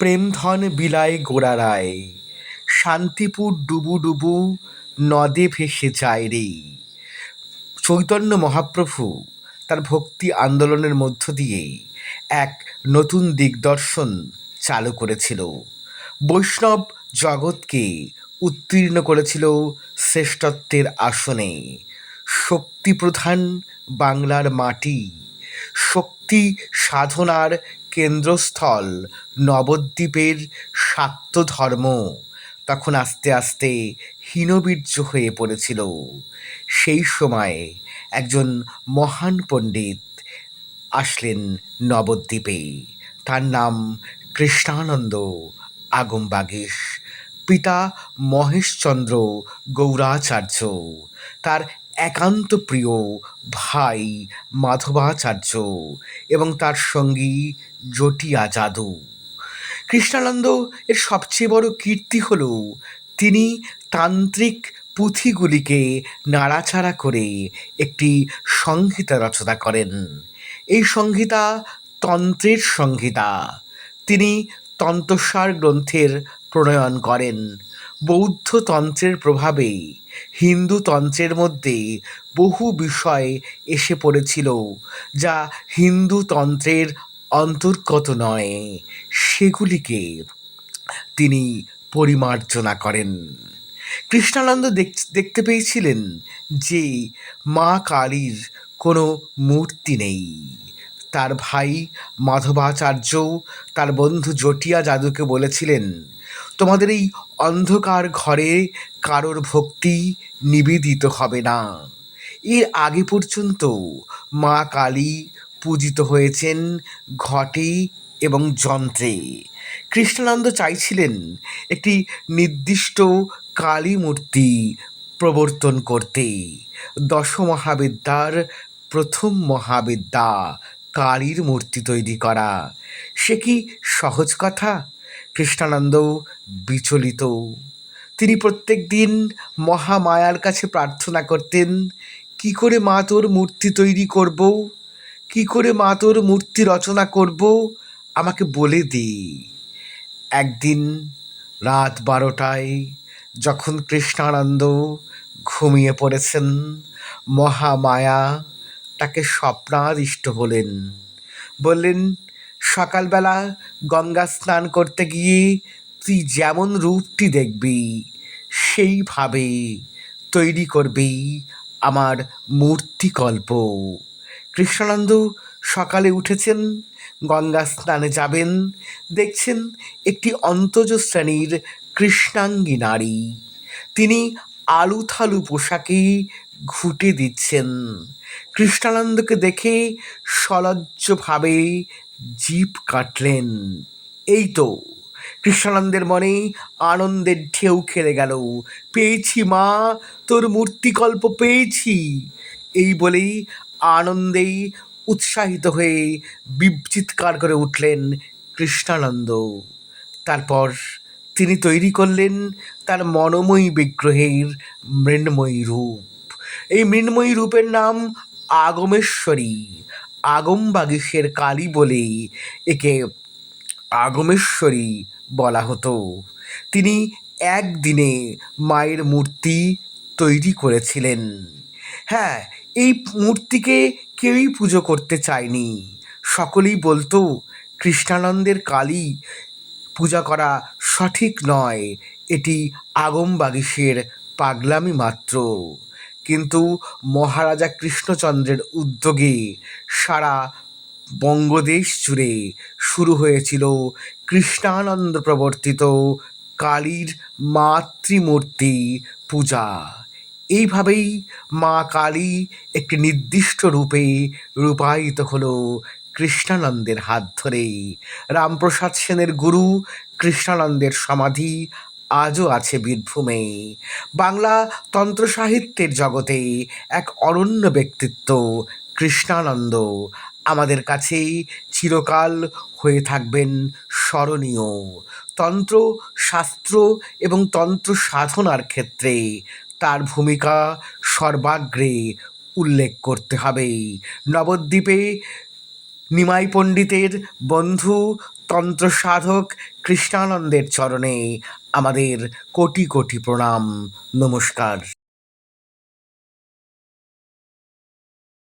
প্রেমধন বিলায় গোড়ারায় শান্তিপুর ডুবু ডুবু নদে ভেসে যায় রে। চৈতন্য মহাপ্রভু তার ভক্তি আন্দোলনের মধ্য দিয়ে এক নতুন দিগদর্শন চালু করেছিল। বৈষ্ণব জগৎকে উত্তীর্ণ করেছিল শ্রেষ্ঠত্বের আসনে। শক্তি প্রধান বাংলার মাটি, শক্তি সাধনার কেন্দ্রস্থল নবদ্বীপের শাক্ত ধর্ম তখন আস্তে আস্তে হীনবীর্য হয়ে পড়েছিল। সেই সময়ে একজন মহান পণ্ডিত আসলেন নবদ্বীপে। তার নাম কৃষ্ণানন্দ আগমবাগীশ। পিতা মহেশচন্দ্র গৌরাচার্য। তার একান্ত প্রিয় ভাই মাধবাচার্য এবং তার সঙ্গী জটিয়া যাদু। কৃষ্ণানন্দ এর সবচেয়ে বড় কীর্তি হল তিনি তান্ত্রিক পুঁথিগুলিকে নাড়াচাড়া করে একটি সংহিতা রচনা করেন। এই সংহিতা তন্ত্রের সংহিতা। তিনি তন্ত্রসার গ্রন্থের প্রণয়ন করেন। বৌদ্ধ তন্ত্রের প্রভাবে হিন্দু তন্ত্রের মধ্যে বহু বিষয় এসে পড়েছিল, যা হিন্দু তন্ত্রের অন্তর্গত নয়, সেগুলিকে তিনি পরিমার্জনা করেন। কৃষ্ণানন্দ দেখতে পেয়েছিলেন যে মা কালীর কোনো মূর্তি নেই। তার ভাই মাধবাচার্য, তার বন্ধু জটিয়া জাদুকে বলেছিলেন তোমাদের এই অন্ধকার ঘরে কারোর ভক্তি নিবেদিত হবে না। এর আগে পর্যন্ত মা কালী পূজিত হয়েছেন ঘটে এবং যন্ত্রে। কৃষ্ণানন্দ চাইছিলেন একটি নির্দিষ্ট কালী মূর্তি প্রবর্তন করতে। দশ মহাবিদ্যার প্রথম মহাবিদ্যা কালীর মূর্তি তৈরি করা। সে কি সহজ কথা? কৃষ্ণানন্দ বিচলিত। তিনি প্রত্যেক দিন মহামায়ার কাছে প্রার্থনা করতেন, কি করে মা তোর মূর্তি তৈরি করব? কি করে মা তোর মূর্তি রচনা করব? আমাকে বলে দি। একদিন রাত বারোটায় যখন কৃষ্ণানন্দ ঘুমিয়ে পড়েছেন, মহামায়া তাকে স্বপ্নাদিষ্ট হলেন বললেন, সকালবেলা গঙ্গা স্নান করতে গিয়ে তুই যেমন রূপটি দেখবি, সেইভাবে তৈরি করবি আমার মূর্তিকল্প কৃষ্ণানন্দ সকালে উঠেছেন, গঙ্গা স্নানে যাবেন, দেখছেন একটি অন্তজ শ্রেণির কৃষ্ণাঙ্গী নারী। তিনি আলুথালু পোশাকে ঘুটে দিচ্ছেন। কৃষ্ণানন্দকে দেখে সলজ্জভাবে জিপ কাটলেন। এই তো কৃষ্ণানন্দের মনে আনন্দের ঢেউ খেলে গেল। পেয়েছি মা, তোর মূর্তিকল্প পেয়েছি। এই বলেই আনন্দেই উৎসাহিত হয়ে বিচিৎকার করে উঠলেন কৃষ্ণানন্দ। তারপর তিনি তৈরি করলেন তার মনোময়ী বিগ্রহের মৃন্ময়ী রূপ। এই মৃন্ময়ী রূপের নাম আগমেশ্বরী। আগম বাগিসের কালী বলে একে আগমেশ্বরী বলা হতো। তিনি একদিনে মায়ের মূর্তি তৈরি করেছিলেন। হ্যাঁ এই মূর্তিকে কেউই পুজো করতে চায়নি। সকলেই বলতো, কৃষ্ণানন্দের কালী পূজা করা সঠিক নয়। এটি আগম বাগিসের পাগলামি মাত্র। কিন্তু মহারাজা কৃষ্ণচন্দ্রের উদ্যোগে সারা বঙ্গদেশ জুড়ে শুরু হয়েছিল কৃষ্ণানন্দ প্রবর্তিত কালীর মাতৃমূর্তি পূজা। এইভাবেই মা কালী একটি নির্দিষ্ট রূপে রূপায়িত হলো কৃষ্ণানন্দের হাত ধরে। রামপ্রসাদ সেনের গুরু কৃষ্ণানন্দের সমাধি আজও আছে বীরভূমে। বাংলা তন্ত্র সাহিত্যের জগতে এক অনন্য ব্যক্তিত্ব কৃষ্ণানন্দ আমাদের কাছেই চিরকাল হয়ে থাকবেন স্মরণীয়। তন্ত্র, শাস্ত্র এবং তন্ত্র সাধনার ক্ষেত্রে তার ভূমিকা সর্বাগ্রে উল্লেখ করতে হবে। নবদ্বীপে নিমাই পণ্ডিতের বন্ধু, তন্ত্র সাধক কৃষ্ণানন্দের চরণে আমাদের কোটি কোটি প্রণাম। নমস্কার।